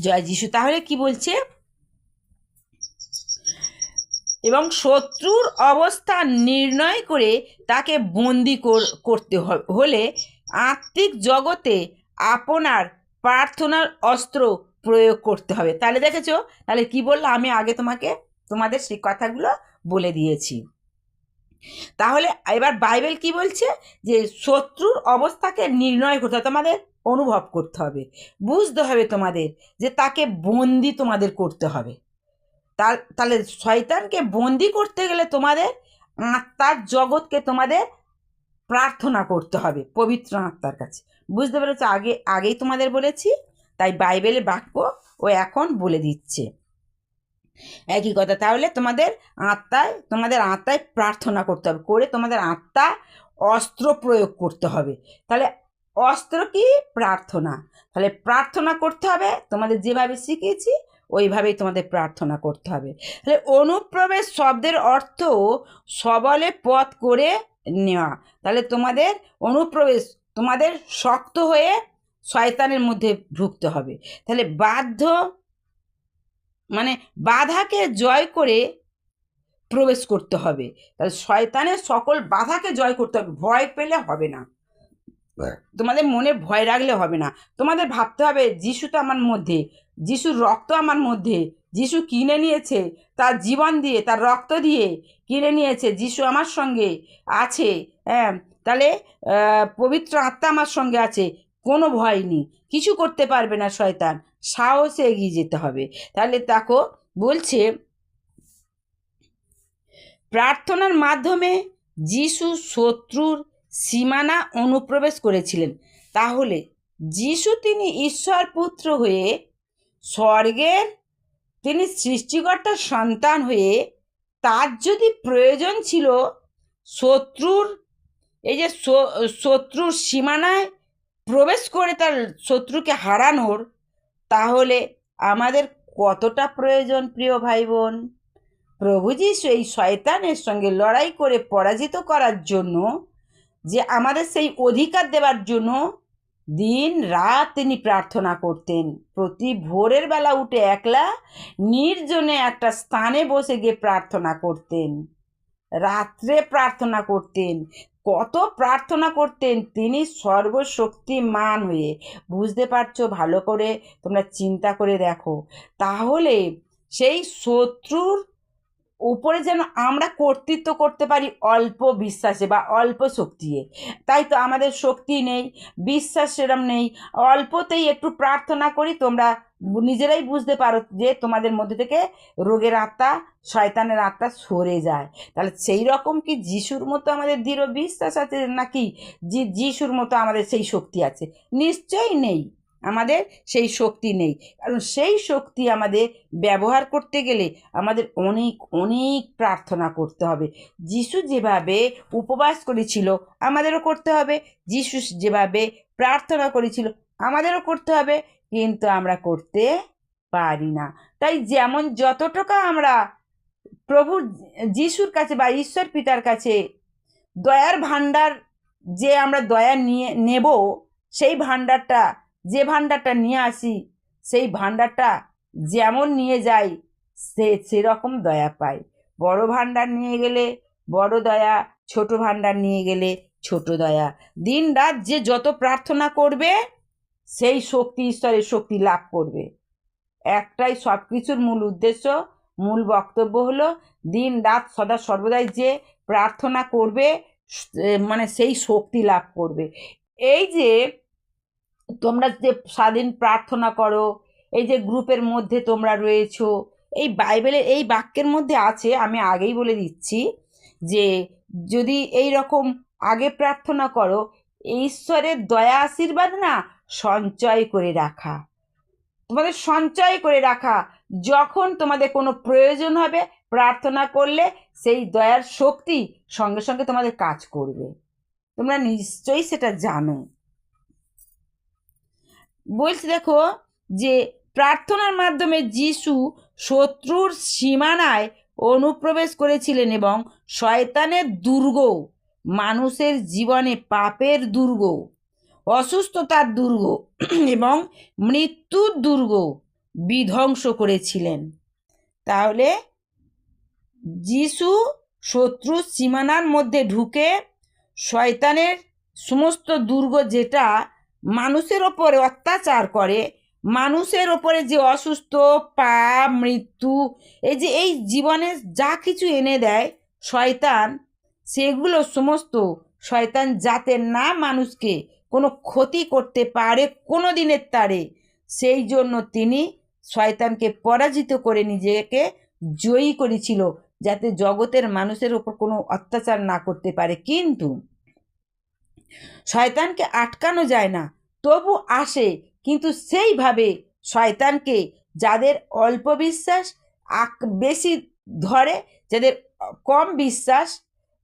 জয় যিশু। তাহলে কি বলছে? এবং শত্রুর অবস্থা নির্ণয় করে তাকে বন্দি কর- করতে হলে আত্মিক জগতে আপনার প্রার্থনার অস্ত্র প্রয়োগ করতে হবে। তাহলে দেখেছ, তাহলে কি বলল? আমি আগে তোমাকে, তোমাদের সেই কথাগুলো বলে দিয়েছি। তাহলে এবার বাইবেল কি বলছে? যে শত্রুর অবস্থাকে নির্ণয় করতে হবে। তোমাদের অনুভব করতে হবে। বুঝতে হবে তোমাদের যে তাকে বন্দি তোমাদের করতে হবে। তার, তাহলে শয়তানকে বন্দি করতে গেলে তোমাদের আত্মার জগৎকে তোমাদের প্রার্থনা করতে হবে, পবিত্র আত্মার কাছে। বুঝতে পেরেছ? আগে, আগেই তোমাদের বলেছি, তাই বাইবেলের বাক্য ও এখন বলে দিচ্ছে। একই কথা, তাহলে তোমাদের আত্মায় তোমাদের আত্মায় প্রার্থনা করতে হবে, করে তোমাদের আত্মা অস্ত্র প্রয়োগ করতে হবে। তাহলে অস্ত্র কি? প্রার্থনা। তাহলে প্রার্থনা করতে হবে, তোমাদের যেভাবে শিখিয়েছি, ওইভাবেই তোমাদের প্রার্থনা করতে হবে। তাহলে অনুপ্রবেশ শব্দের অর্থ সবলে পথ করে নেওয়া। তাহলে তোমাদের অনুপ্রবেশ, তোমাদের শক্ত হয়ে শয়তানের মধ্যে ঢুকতে হবে। তাহলে বাধ্য মানে বাধাকে জয় করে প্রবেশ করতে হবে। তাহলে শয়তানের সকল বাধাকে জয় করতে হবে। ভয় পেলে হবে না। তোমাদের মনে ভয় রাখলে হবে না। তোমাদের ভাবতে হবে, যিশু তো আমার মধ্যে যিশুর রক্ত আমার মধ্যে, যিশু কিনে নিয়েছে তার জীবন দিয়ে, তার রক্ত দিয়ে কিনে নিয়েছে, যিশু আমার সঙ্গে আছে হ্যাঁ তাহলে পবিত্র আত্মা আমার সঙ্গে আছে, কোনো ভয় নেই, কিছু করতে পারবে না শয়তান, সাহসে এগিয়ে যেতে হবে। তাহলে দেখো, বলছে, প্রার্থনার মাধ্যমে যিশু শত্রুর সীমানা অনুপ্রবেশ করেছিলেন। তাহলে যিশু তিনি ঈশ্বর পুত্র হয়ে স্বর্গের তিনি সৃষ্টিকর্তার সন্তান হয়ে তার যদি প্রয়োজন ছিল শত্রুর, এই যে শত্রুর সীমানায় প্রবেশ করে তার শত্রুকে হারানোর, তাহলে আমাদের কতটা প্রয়োজন প্রিয় ভাই বোন প্রভু যিশু এই শয়তানের সঙ্গে লড়াই করে পরাজিত করার জন্য যে আমাদের সেই অধিকার দেওয়ার জন্য দিন রাত তিনি প্রার্থনা করতেন। প্রতি ভোরের বেলা উঠে একলা নির্জনে একটা স্থানে বসে গিয়ে প্রার্থনা করতেন। রাত্রে প্রার্থনা করতেন। কত প্রার্থনা করতেন তিনি সর্বশক্তিমান হয়ে। বুঝতে পারছ ভালো করে তোমরা চিন্তা করে দেখো। তাহলে সেই শত্রুর উপরে যেন আমরা কর্তৃত্ব করতে পারি অল্প বিশ্বাসে বা অল্প শক্তিয়ে। তাই তো আমাদের শক্তি নেই, বিশ্বাস সেরম নেই। অল্পতেই একটু প্রার্থনা করি তোমরা নিজেরাই বুঝতে পারো যে তোমাদের মধ্যে থেকে রোগের আত্মা, শয়তানের আত্মা সরে যায়। তাহলে সেই রকম কি যিশুর মতো আমাদের দৃঢ় বিশ্বাস আছে নাকি? যে যিশুর মতো আমাদের সেই শক্তি আছে? নিশ্চয়ই নেই। আমাদের সেই শক্তি নেই। কারণ সেই শক্তি আমাদের ব্যবহার করতে গেলে আমাদের অনেক অনেক প্রার্থনা করতে হবে। যিশু যেভাবে উপবাস করেছিল, আমাদেরও করতে হবে। যিশু যেভাবে প্রার্থনা করেছিল, আমাদেরও করতে হবে। কিন্তু আমরা করতে পারি না। তাই যেমন যতটুকু আমরা প্রভু যিশুর কাছে বা ঈশ্বর পিতার কাছে দয়ার ভাণ্ডার যে আমরা দয়া নিয়ে, নেব, সেই ভাণ্ডারটা যে ভাণ্ডারটা নিয়ে আসি, সেই ভাণ্ডারটা যেমন নিয়ে যাই, সে, সেরকম দয়া পাই। বড় ভাণ্ডার নিয়ে গেলে বড় দয়া, ছোট ভাণ্ডার নিয়ে গেলে ছোট দয়া। দিন রাত যে যত প্রার্থনা করবে, সেই শক্তি ঈশ্বরের শক্তি লাভ করবে। একটাই সব কিছুর মূল উদ্দেশ্য, মূল বক্তব্য হলো দিন রাত সদা সর্বদাই যে প্রার্থনা করবে মানে সেই শক্তি লাভ করবে। এই যে তোমরা যে স্বাধীন প্রার্থনা করো, এই যে গ্রুপের মধ্যে তোমরা রয়েছো, এই বাইবেলের এই বাক্যের মধ্যে আছে, আমি আগেই বলে দিচ্ছি যে যদি এই রকম আগে প্রার্থনা করো, ঈশ্বরের দয়া আশীর্বাদ না সঞ্চয় করে রাখা। তোমাদের সঞ্চয় করে রাখা, যখন তোমাদের কোনো প্রয়োজন হবে, প্রার্থনা করলে সেই দয়ার শক্তি সঙ্গে সঙ্গে তোমাদের কাজ করবে। তোমরা নিশ্চয়ই সেটা জানো। বলছি দেখো যে প্রার্থনার মাধ্যমে যিশু শত্রুর সীমানায় অনুপ্রবেশ করেছিলেন এবং শয়তানের দুর্গ মানুষের জীবনে পাপের দুর্গ অসুস্থতার দুর্গ এবং মৃত্যুর দুর্গ বিধ্বংস করেছিলেন। তাহলে যিশু শত্রু সীমানার মধ্যে ঢুকে শয়তানের সমস্ত দুর্গ যেটা মানুষের ওপরে অত্যাচার করে, মানুষের ওপরে যে অসুস্থ পা মৃত্যু, এই যে এই জীবনে যা কিছু এনে দেয় শয়তান, সেগুলো সমস্ত শয়তান যাতে না মানুষকে কোনো ক্ষতি করতে পারে কোনো দিনের তারে, সেই জন্য তিনি শয়তানকে পরাজিত করে নিজেকে জয়ী করেছিল, যাতে জগতের মানুষের ওপর কোনো অত্যাচার না করতে পারে। কিন্তু শয়তানকে আটকানো যায় না। তবু আসে, কিন্তু সেইভাবে শয়তানকে যাদের অল্প বিশ্বাস বেশি ধরে, যাদের কম বিশ্বাস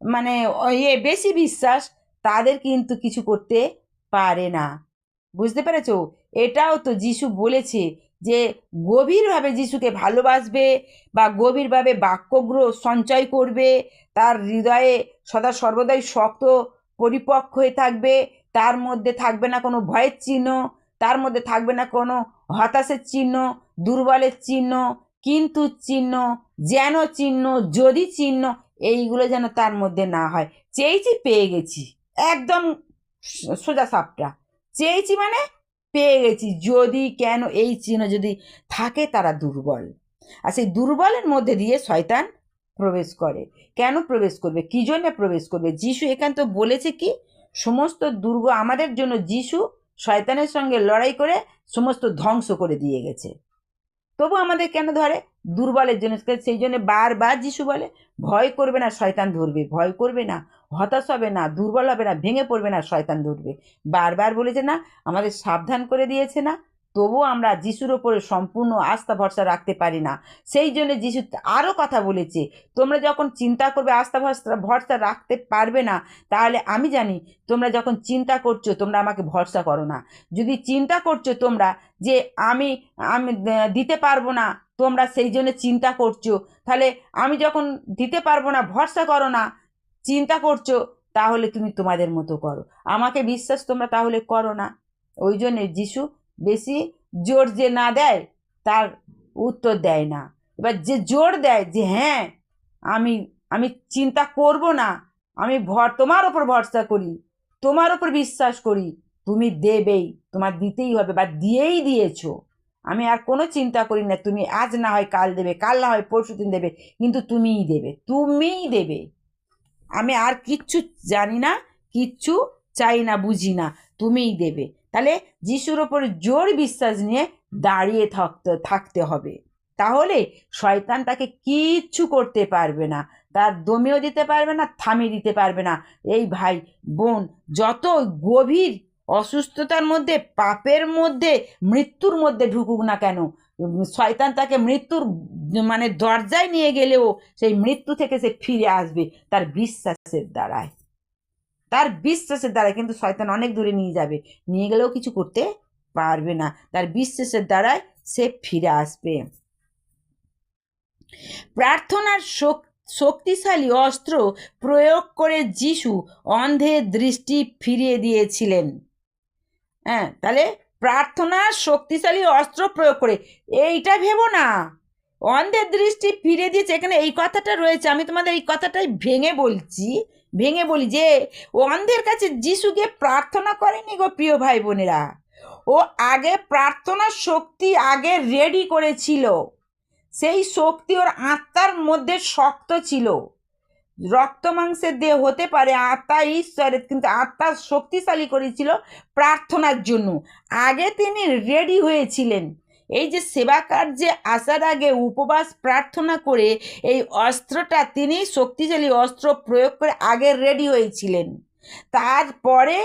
মানে ইয়ে বেশি বিশ্বাস, তাদের কিন্তু কিছু করতে পারে না। বুঝতে পেরেছ? এটাও তো যিশু বলেছে যে, গভীরভাবে যিশুকে ভালোবাসবে বা গভীরভাবে বাক্যগ্রহ সঞ্চয় করবে, তার হৃদয়ে সদা সর্বদাই শক্ত, পরিপক্ক হয়ে থাকবে তার মধ্যে থাকবে না কোনো ভয়ের চিহ্ন, তার মধ্যে থাকবে না কোনো হতাশের চিহ্ন, দুর্বলের চিহ্ন, কিন্তু চিহ্ন, যেন চিহ্ন, যদি চিহ্ন, এইগুলো যেন তার মধ্যে না হয়। চেয়েছি পেয়ে গেছি, একদম সোজা সাপটা। চেয়েছি মানে পেয়ে গেছি, যদি, কেন এই চিহ্ন যদি থাকে তারা দুর্বল। আর সেই দুর্বলের মধ্যে দিয়ে শয়তান প্রবেশ করে। কেন প্রবেশ করবে? কী জন্য প্রবেশ করবে? যিশু এখান তো বলেছে কি? সমস্ত দুর্গ আমাদের জন্য যিশু শয়তানের সঙ্গে লড়াই করে সমস্ত ধ্বংস করে দিয়ে গেছে। তবু আমাদের কেন ধরে? দুর্বলের জন্য। সেই জন্য বারবার যিশু বলে, ভয় করবে না, শয়তান ধরবে। ভয় করবে না, হতাশ হবে না, দুর্বল হবে না, ভেঙে পড়বে না, শয়তান ধরবে। বারবার বলেছে না, আমাদের সাবধান করে দিয়েছে না। তবুও আমরা যিশুর ওপরে সম্পূর্ণ আস্থা ভরসা রাখতে পারি না। সেই জন্য যিশু আরও কথা বলেছে, তোমরা যখন চিন্তা করবে, আস্থা ভরসা ভরসা রাখতে পারবে না, তাহলে আমি জানি তোমরা যখন চিন্তা করছ, তোমরা আমাকে ভরসা করো না। যদি চিন্তা করছ তোমরা যে আমি আমি দিতে পারব না, তোমরা সেই জন্য চিন্তা করছ, তাহলে আমি যখন দিতে পারব না, ভরসা করো না, চিন্তা করছ, তাহলে তুমি তোমাদের মতো করো। আমাকে বিশ্বাস তোমরা তাহলে করো না। ওই জন্যে যিশু বেশি জোর যে না দেয়, তার উত্তর দেয় না। এবার যে জোর দেয় যে হ্যাঁ আমি আমি চিন্তা করব না, আমি ভর, তোমার ওপর ভরসা করি, তোমার ওপর বিশ্বাস করি, তুমি দেবেই, তোমার দিতেই হবে বা দিয়েই দিয়েছ। আমি আর কোনো চিন্তা করি না, তুমি আজ না হয় কাল দেবে, কাল না হয় পরশু দিন দেবে, কিন্তু তুমিই দেবে তুমিই দেবে। আমি আর কিচ্ছু জানি না, কিচ্ছু চাই না, বুঝি না, তুমিই দেবে। তাহলে যিশুর ওপর জোর বিশ্বাস নিয়ে দাঁড়িয়ে থাকতে থাকতে হবে। তাহলে শয়তান তাকে কিচ্ছু করতে পারবে না। তার দমেও দিতে পারবে না, থামিয়ে দিতে পারবে না। এই ভাই, বোন, যত গভীর অসুস্থতার মধ্যে, পাপের মধ্যে, মৃত্যুর মধ্যে ঢুকুক না কেন, শয়তান তাকে মৃত্যুর মানে দরজায় নিয়ে গেলেও সেই মৃত্যু থেকে সে ফিরে আসবে, তার বিশ্বাসের দ্বারায়। তার বিশ্বাসের দ্বারায় কিন্তু শয়তান অনেক দূরে নিয়ে যাবে। নিয়ে গেলেও কিছু করতে পারবে না। তার বিশ্বাসের দ্বারায় সে ফিরে আসবে। প্রার্থনার শক্তিশালী অস্ত্র প্রয়োগ করে যিশু অন্ধের দৃষ্টি ফিরিয়ে দিয়েছিলেন। হ্যাঁ তাহলে প্রার্থনার শক্তিশালী অস্ত্র প্রয়োগ করে, এইটা ভেবো না। অন্ধের দৃষ্টি ফিরে দিয়েছে। এখানে এই কথাটা রয়েছে, আমি তোমাদের এই কথাটাই ভেঙে বলছি, ভেঙে বলি যে অন্ধের কাছে যিশুকে প্রার্থনা করেনি গো প্রিয় ভাই বোনেরা ও আগে প্রার্থনার শক্তি আগে রেডি করেছিল। সেই শক্তি ওর আত্মার মধ্যে শক্ত ছিল। রক্ত মাংসের দেহ হতে পারে, আত্মা ঈশ্বরের কিন্তু আত্মা শক্তিশালী করেছিল প্রার্থনার জন্য। আগে তিনি রেডি হয়েছিলেন। এই যে সেবা কার্যে আসার আগে উপবাস প্রার্থনা করে এই অস্ত্রটা তিনি শক্তিশালী অস্ত্র প্রয়োগ করে আগে রেডি হয়েছিলেন। তারপরে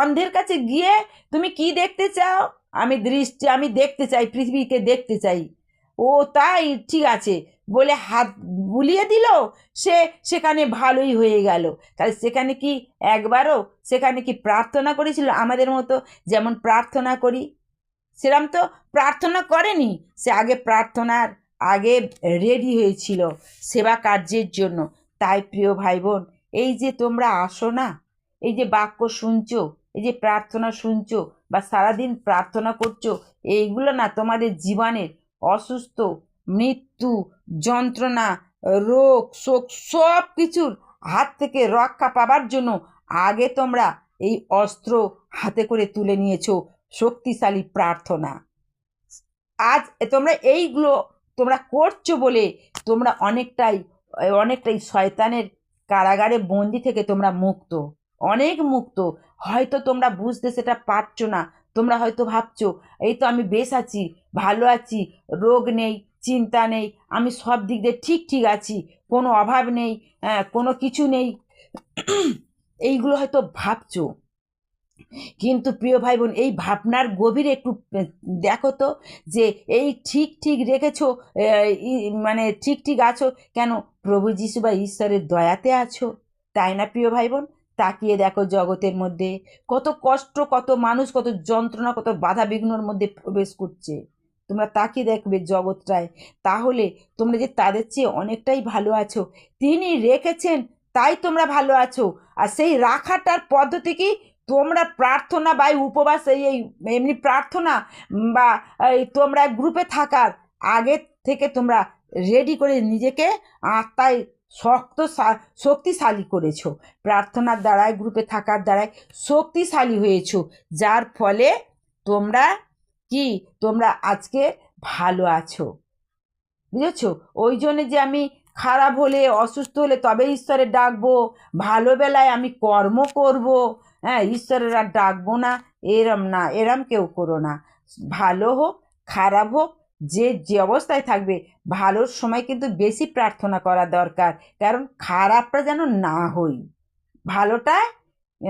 অন্ধের কাছে গিয়ে তুমি কি দেখতে চাও? আমি দৃষ্টি, আমি দেখতে চাই, পৃথিবীকে দেখতে চাই। ও তাই, ঠিক আছে। বলে হাত বুলিয়ে দিল, সে সেখানে ভালোই হয়ে গেল। তাহলে সেখানে কি একবারও, সেখানে কি প্রার্থনা করেছিল? আমাদের মতো যেমন প্রার্থনা করি সেরম তো প্রার্থনা করেনি, সে আগে প্রার্থনার আগে রেডি হয়েছিল সেবা কার্যের জন্য। তাই প্রিয় ভাই বোন এই যে তোমরা আসো না, এই যে বাক্য শুনছো, এই যে প্রার্থনা শুনছো বা সারাদিন প্রার্থনা করছ, এইগুলো না তোমাদের জীবনের অসুস্থ, মৃত্যু, যন্ত্রণা, রোগ, শোক সব কিছুর হাত থেকে রক্ষা পাবার জন্য আগে তোমরা এই অস্ত্র হাতে করে তুলে নিয়েছো। শক্তিশালী প্রার্থনা। আজ তোমরা এইগুলো তোমরা করছ বলে তোমরা অনেকটাই অনেকটাই শয়তানের কারাগারে বন্দি থেকে তোমরা মুক্ত। অনেক মুক্ত। হয়তো তোমরা বুঝতে সেটা পারছ না। তোমরা হয়তো ভাবছ এই তো আমি বেশ আছি ভালো আছি রোগ নেই চিন্তা নেই আমি সব দিক দিয়ে ঠিক ঠিক আছি কোনো অভাব নেই হ্যাঁ, কোনো কিছু নেই। এইগুলো হয়তো ভাবছ। কিন্তু প্রিয় ভাই বোন এই ভাবনার গভীরে একটু দেখো তো যে এই ঠিক ঠিক রেখেছো মানে ঠিক ঠিক আছো কেন? প্রভু যিশু বা ঈশ্বরের দয়াতে আছো। তাই না প্রিয় ভাই বোন তাকিয়ে দেখো জগতের মধ্যে কত কষ্ট, কত মানুষ, কত যন্ত্রণা, কত বাধা বিঘ্নর মধ্যে প্রবেশ করছে। তোমরা তাকিয়ে দেখবে জগৎটায়। তাহলে তোমরা যে তাদের চেয়ে অনেকটাই ভালো আছো। তিনি রেখেছেন, তাই তোমরা ভালো আছো। আর সেই রাখাটার পদ্ধতি কি? তোমরা প্রার্থনা বা উপবাস, এই এই এমনি প্রার্থনা বা এই তোমরা গ্রুপে থাকার আগে থেকে তোমরা রেডি করে নিজেকে আত্মায় শক্ত শক্তিশালী করেছ। প্রার্থনার দ্বারায়, গ্রুপে থাকার দ্বারায় শক্তিশালী হয়েছ। যার ফলে তোমরা কি? তোমরা আজকে ভালো আছো। বুঝেছ? ওই জন্যে যে আমি খারাপ হলে, অসুস্থ হলে তবে ঈশ্বরের ডাকবো, ভালো বেলায় আমি কর্ম করব হ্যাঁ ঈশ্বরের আর ডাকবো না, এরম না, এরম কেউ করো না। ভালো হোক, খারাপ হোক, যে যে অবস্থায় থাকবে ভালোর সময় কিন্তু বেশি প্রার্থনা করা দরকার। কারণ খারাপটা যেন না হই। ভালোটা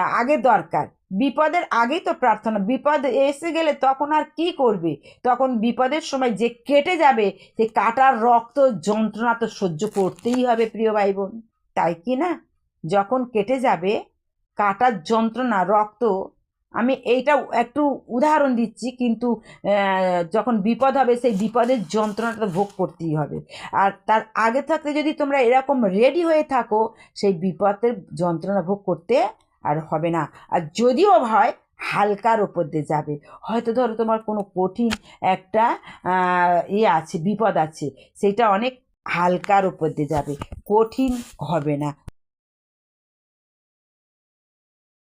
আগে দরকার। বিপদের আগেই তো প্রার্থনা। বিপদ এসে গেলে তখন আর কি করবে? তখন বিপদের সময় যে কেটে যাবে, সে কাটার রক্ত, যন্ত্রণা তো সহ্য করতেই হবে, প্রিয় ভাই বোন। তাই কি না? যখন কেটে যাবে কাটার যন্ত্রণা, রক্ত, আমি এইটা একটু উদাহরণ দিচ্ছি, কিন্তু যখন বিপদ হবে, সেই বিপদের যন্ত্রণাটা ভোগ করতেই হবে। আর তার আগে থাকতে যদি তোমরা এরকম রেডি হয়ে থাকো, সেই বিপদের যন্ত্রণা ভোগ করতে আর হবে না। আর যদিও হয়, হালকার ওপর দিয়ে যাবে। হয়তো ধরো তোমার কোনো কঠিন একটা ইয়ে আছে, বিপদ আছে, সেটা অনেক হালকার ওপর দিয়ে যাবে। কঠিন হবে না।